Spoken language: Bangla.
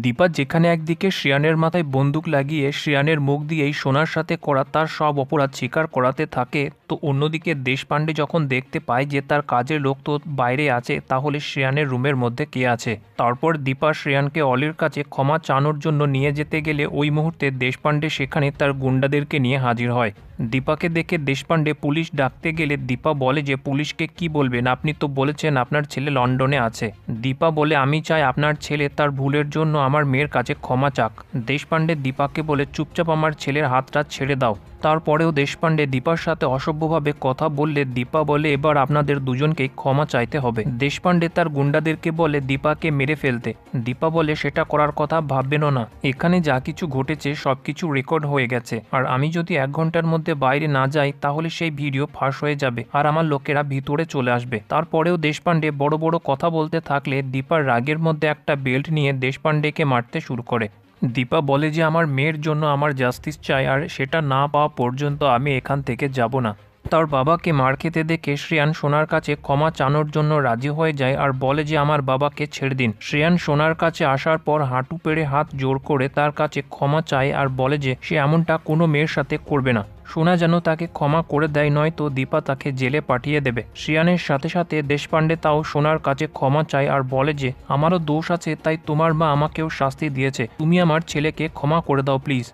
দীপা যেখানে একদিকে শ্রেয়ানের মাথায় বন্দুক লাগিয়ে শ্রেয়ানের মুখ দিয়েই সোনার সাথে করা তার সব অপরাধ স্বীকার করাতে থাকে, তো অন্যদিকে দেশপাণ্ডে যখন দেখতে পায় যে তার কাজের লোক তো বাইরে আছে, তাহলে শ্রেয়ানের রুমের মধ্যে কে আছে? তারপর দীপা শ্রেয়ানকে অলির কাছে ক্ষমা চানোর জন্য নিয়ে যেতে গেলে ওই মুহূর্তে দেশপাণ্ডে সেখানে তার গুন্ডাদেরকে নিয়ে হাজির হয়। দীপাকে দেখে দেশপাণ্ডে পুলিশ ডাকতে গেলে দীপা বলে যে, পুলিশকে কি বলবেন? আপনি তো বলেছেন আপনার ছেলে লন্ডনে আছে। দীপা বলে, আমি চাই আপনার ছেলে তার ভুলের জন্য আমার মেয়ের কাছে ক্ষমা চাক। দেশপাণ্ডে দীপাকে বলে, চুপচাপ আমার ছেলের হাতটা ছেড়ে দাও। তারপরেও দেশপাণ্ডে দীপার সাথে অসভ্যভাবে কথা বললে দীপা বলে, এবার আপনাদের দুজনকেই ক্ষমা চাইতে হবে। দেশপাণ্ডে তার গুন্ডাদেরকে বলে, দীপাকে মেরে ফেলতে। দীপা বলে, সেটা করার কথা ভাববেনও না। এখানে যা কিছু ঘটেছে সব কিছু রেকর্ড হয়ে গেছে। আর আমি যদি এক ঘণ্টার মধ্যে বাইরে না যাই, তাহলে সেই ভিডিও ফাঁস হয়ে যাবে আর আমার লোকেরা ভিতরে চলে আসবে। তারপরেও দেশপাণ্ডে বড় বড় কথা বলতে থাকলে দীপার রাগের মধ্যে একটা বেল্ট নিয়ে দেশপাণ্ডেকে মারতে শুরু করে। দীপা বলে যে, আমার মেয়ের জন্য আমার জাস্টিস চাই আর সেটা না পাওয়া পর্যন্ত আমি এখান থেকে যাব না। তার বাবাকে মার খেতে দেখে শ্রেয়ান সোনার কাছে ক্ষমা চানোর জন্য রাজি হয়ে যায় আর বলে যে, আমার বাবাকে ছেড়ে দিন। শ্রেয়ান সোনার কাছে আসার পর হাঁটু পেড়ে হাত জোর করে তার কাছে ক্ষমা চায় আর বলে যে, সে এমনটা কোনো মেয়ের সাথে করবে না। সোনা যেন তাকে ক্ষমা করে দেয়, নয়তো দীপা তাকে জেলে পাঠিয়ে দেবে। শ্রিয়ানের সাথে সাথে দেশপাণ্ডে তাও সোনার কাছে ক্ষমা চায় আর বলে যে, আমারও দোষ আছে, তাই তোমার মা আমাকেও শাস্তি দিয়েছে। তুমি আমার ছেলেকে ক্ষমা করে দাও, প্লিজ।